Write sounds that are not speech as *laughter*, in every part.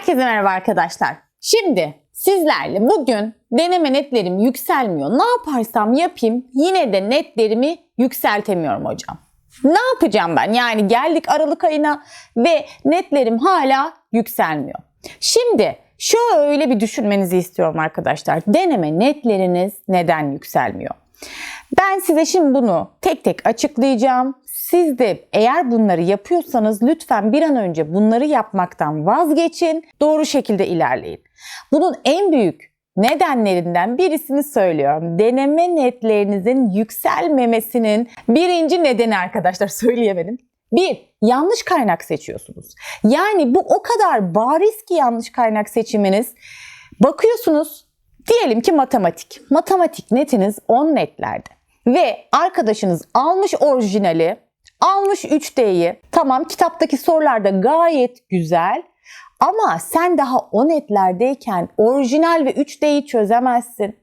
Herkese merhaba arkadaşlar. Şimdi sizlerle bugün deneme netlerim yükselmiyor. Ne yaparsam yapayım yine de netlerimi yükseltemiyorum hocam. Ne yapacağım ben? Yani geldik Aralık ayına ve netlerim hala yükselmiyor. Şimdi şöyle bir düşünmenizi istiyorum arkadaşlar. Deneme netleriniz neden yükselmiyor? Ben size şimdi bunu tek tek açıklayacağım. Siz de eğer bunları yapıyorsanız lütfen bir an önce bunları yapmaktan vazgeçin. Doğru şekilde ilerleyin. Bunun en büyük nedenlerinden birisini söylüyorum. Deneme netlerinizin yükselmemesinin birinci nedeni arkadaşlar *laughs* söyleyemedim. Bir, yanlış kaynak seçiyorsunuz. Yani bu o kadar bariz ki yanlış kaynak seçiminiz. Bakıyorsunuz diyelim ki matematik. Matematik netiniz 10 netlerde. Ve arkadaşınız almış orijinali, almış 3D'yi. Tamam kitaptaki sorular da gayet güzel. Ama sen daha 10 netlerdeyken orijinal ve 3D'yi çözemezsin.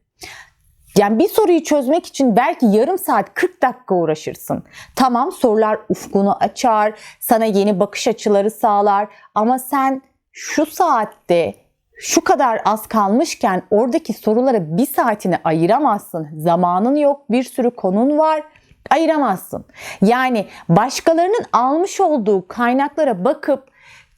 Yani bir soruyu çözmek için belki yarım saat 40 dakika uğraşırsın. Tamam sorular ufkunu açar, sana yeni bakış açıları sağlar ama sen şu saatte şu kadar az kalmışken oradaki sorulara bir saatini ayıramazsın. Zamanın yok, bir sürü konun var. Ayıramazsın. Yani başkalarının almış olduğu kaynaklara bakıp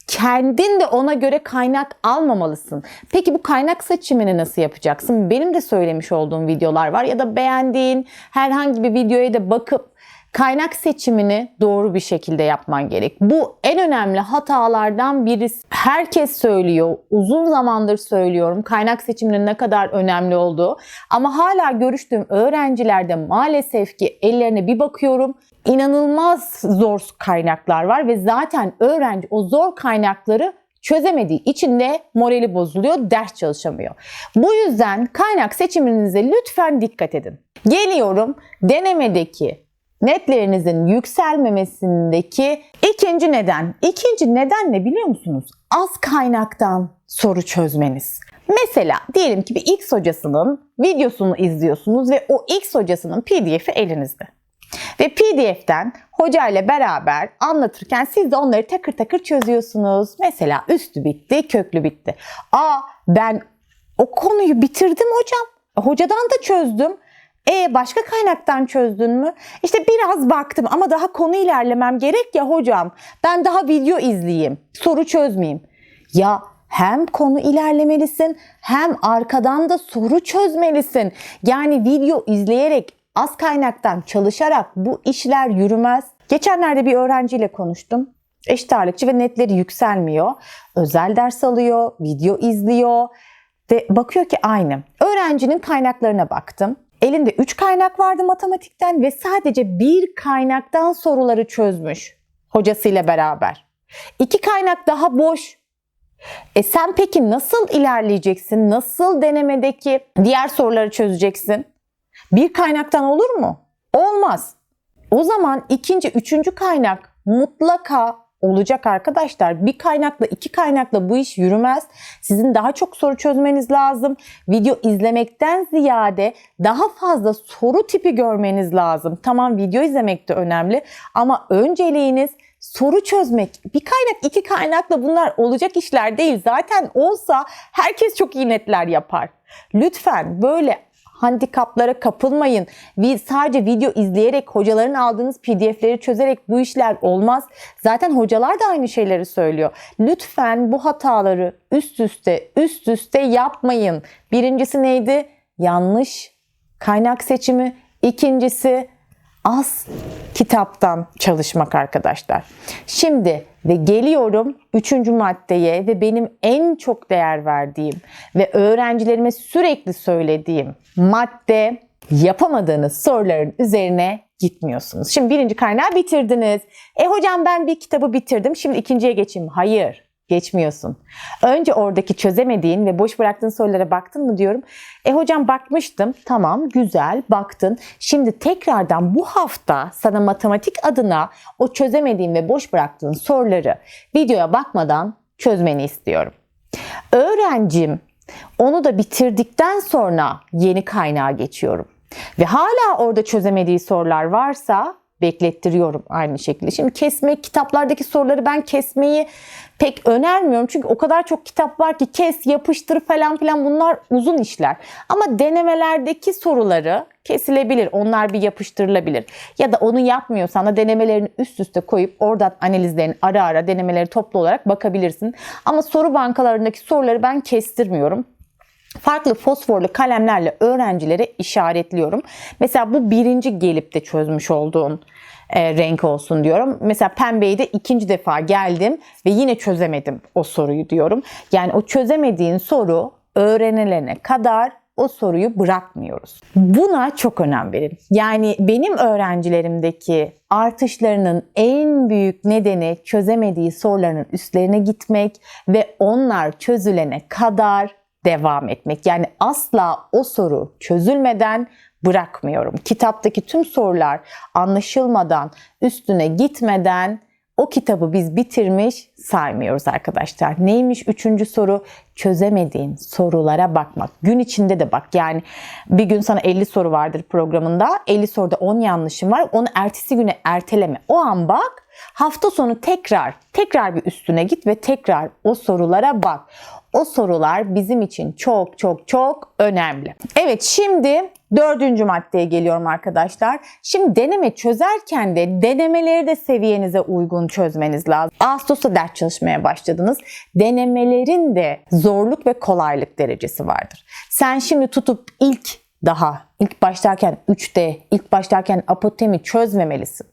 kendin de ona göre kaynak almamalısın. Peki bu kaynak seçimini nasıl yapacaksın? Benim de söylemiş olduğum videolar var ya da beğendiğin herhangi bir videoya da bakıp kaynak seçimini doğru bir şekilde yapman gerek. Bu en önemli hatalardan birisi. Herkes söylüyor, uzun zamandır söylüyorum kaynak seçiminin ne kadar önemli olduğu. Ama hala görüştüğüm öğrencilerde maalesef ki ellerine bir bakıyorum inanılmaz zor kaynaklar var ve zaten öğrenci o zor kaynakları çözemediği için de morali bozuluyor, ders çalışamıyor. Bu yüzden kaynak seçiminize lütfen dikkat edin. Geliyorum denemedeki netlerinizin yükselmemesindeki ikinci neden. İkinci neden ne biliyor musunuz? Az kaynaktan soru çözmeniz. Mesela diyelim ki bir X hocasının videosunu izliyorsunuz ve o X hocasının PDF'i elinizde. Ve PDF'den hoca ile beraber anlatırken siz de onları takır takır çözüyorsunuz. Mesela üstü bitti, köklü bitti. Aa ben o konuyu bitirdim hocam. Hocadan da çözdüm. E başka kaynaktan çözdün mü? İşte biraz baktım ama daha konu ilerlemem gerek ya hocam. Ben daha video izleyeyim. Soru çözmeyeyim. Ya hem konu ilerlemelisin hem arkadan da soru çözmelisin. Yani video izleyerek az kaynaktan çalışarak bu işler yürümez. Geçenlerde bir öğrenciyle konuştum. Eşit ağırlıkçı ve netleri yükselmiyor. Özel ders alıyor, video izliyor ve bakıyor ki aynı. Öğrencinin kaynaklarına baktım. Elinde 3 kaynak vardı matematikten ve sadece bir kaynaktan soruları çözmüş hocasıyla beraber. İki kaynak daha boş. E sen peki nasıl ilerleyeceksin? Nasıl denemedeki diğer soruları çözeceksin? Bir kaynaktan olur mu? Olmaz. O zaman ikinci, üçüncü kaynak mutlaka olacak arkadaşlar. Bir kaynakla, iki kaynakla bu iş yürümez. Sizin daha çok soru çözmeniz lazım. Video izlemekten ziyade daha fazla soru tipi görmeniz lazım. Tamam video izlemek de önemli ama önceliğiniz soru çözmek. Bir kaynak, iki kaynakla bunlar olacak işler değil. Zaten olsa herkes çok iyi netler yapar. Lütfen böyle handikaplara kapılmayın. Sadece video izleyerek hocaların aldığınız pdf'leri çözerek bu işler olmaz. Zaten hocalar da aynı şeyleri söylüyor. Lütfen bu hataları üst üste üst üste yapmayın. Birincisi neydi? Yanlış kaynak seçimi. İkincisi az kitaptan çalışmak arkadaşlar. Şimdi ve geliyorum üçüncü maddeye ve benim en çok değer verdiğim ve öğrencilerime sürekli söylediğim madde yapamadığınız soruların üzerine gitmiyorsunuz. Şimdi birinci kaynağı bitirdiniz. E hocam ben bir kitabı bitirdim şimdi ikinciye geçeyim. Hayır geçmiyorsun. Önce oradaki çözemediğin ve boş bıraktığın sorulara baktın mı diyorum. E hocam bakmıştım. Tamam güzel baktın. Şimdi tekrardan bu hafta sana matematik adına o çözemediğin ve boş bıraktığın soruları videoya bakmadan çözmeni istiyorum. Öğrencim onu da bitirdikten sonra yeni kaynağa geçiyorum. Ve hala orada çözemediği sorular varsa beklettiriyorum aynı şekilde. Şimdi kesme kitaplardaki soruları ben kesmeyi pek önermiyorum. Çünkü o kadar çok kitap var ki kes, yapıştır falan filan bunlar uzun işler. Ama denemelerdeki soruları kesilebilir. Onlar bir yapıştırılabilir. Ya da onu yapmıyorsan da denemelerini üst üste koyup oradan analizlerini ara ara denemeleri toplu olarak bakabilirsin. Ama soru bankalarındaki soruları ben kestirmiyorum farklı fosforlu kalemlerle öğrencilere işaretliyorum. Mesela bu birinci gelip de çözmüş olduğun e, renk olsun diyorum. Mesela pembeyi de ikinci defa geldim ve yine çözemedim o soruyu diyorum. Yani o çözemediğin soru öğrenilene kadar o soruyu bırakmıyoruz. Buna çok önem verin. Yani benim öğrencilerimdeki artışlarının en büyük nedeni çözemediği soruların üstlerine gitmek ve onlar çözülene kadar devam etmek. Yani asla o soru çözülmeden bırakmıyorum. Kitaptaki tüm sorular anlaşılmadan, üstüne gitmeden o kitabı biz bitirmiş saymıyoruz arkadaşlar. Neymiş üçüncü soru? Çözemediğin sorulara bakmak. Gün içinde de bak. Yani bir gün sana 50 soru vardır programında. 50 soruda 10 yanlışın var. Onu ertesi güne erteleme. O an bak. Hafta sonu tekrar, tekrar bir üstüne git ve tekrar o sorulara bak. O sorular bizim için çok çok çok önemli. Evet şimdi dördüncü maddeye geliyorum arkadaşlar. Şimdi deneme çözerken de denemeleri de seviyenize uygun çözmeniz lazım. Ağustos'ta ders çalışmaya başladınız. Denemelerin de zorluk ve kolaylık derecesi vardır. Sen şimdi tutup ilk daha ilk başlarken 3D, ilk başlarken apotemi çözmemelisin.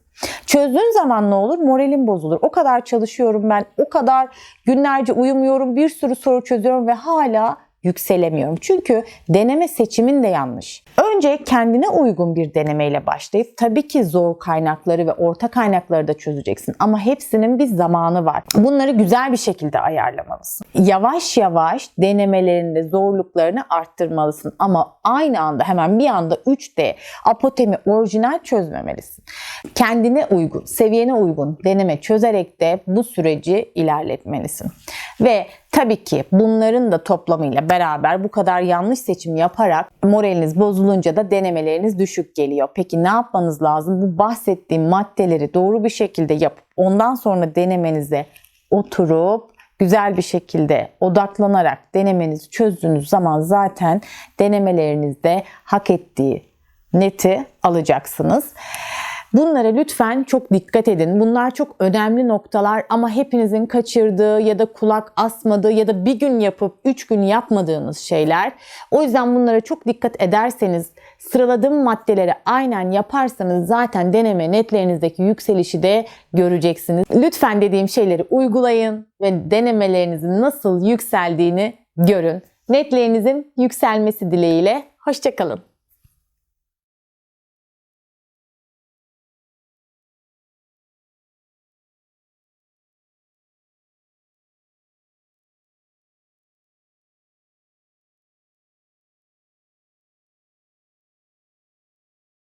Çözdüğün zaman ne olur? Moralin bozulur. O kadar çalışıyorum ben, o kadar günlerce uyumuyorum, bir sürü soru çözüyorum ve hala yükselemiyorum. Çünkü deneme seçimin de yanlış. Önce kendine uygun bir denemeyle başlayıp tabii ki zor kaynakları ve orta kaynakları da çözeceksin. Ama hepsinin bir zamanı var. Bunları güzel bir şekilde ayarlamalısın. Yavaş yavaş denemelerinde zorluklarını arttırmalısın. Ama aynı anda hemen bir anda 3D apotemi orijinal çözmemelisin. Kendine uygun, seviyene uygun deneme çözerek de bu süreci ilerletmelisin. Ve Tabii ki bunların da toplamıyla beraber bu kadar yanlış seçim yaparak moraliniz bozulunca da denemeleriniz düşük geliyor. Peki ne yapmanız lazım? Bu bahsettiğim maddeleri doğru bir şekilde yapıp ondan sonra denemenize oturup güzel bir şekilde odaklanarak denemenizi çözdüğünüz zaman zaten denemelerinizde hak ettiği neti alacaksınız. Bunlara lütfen çok dikkat edin. Bunlar çok önemli noktalar ama hepinizin kaçırdığı ya da kulak asmadığı ya da bir gün yapıp üç gün yapmadığınız şeyler. O yüzden bunlara çok dikkat ederseniz sıraladığım maddeleri aynen yaparsanız zaten deneme netlerinizdeki yükselişi de göreceksiniz. Lütfen dediğim şeyleri uygulayın ve denemelerinizin nasıl yükseldiğini görün. Netlerinizin yükselmesi dileğiyle. Hoşçakalın.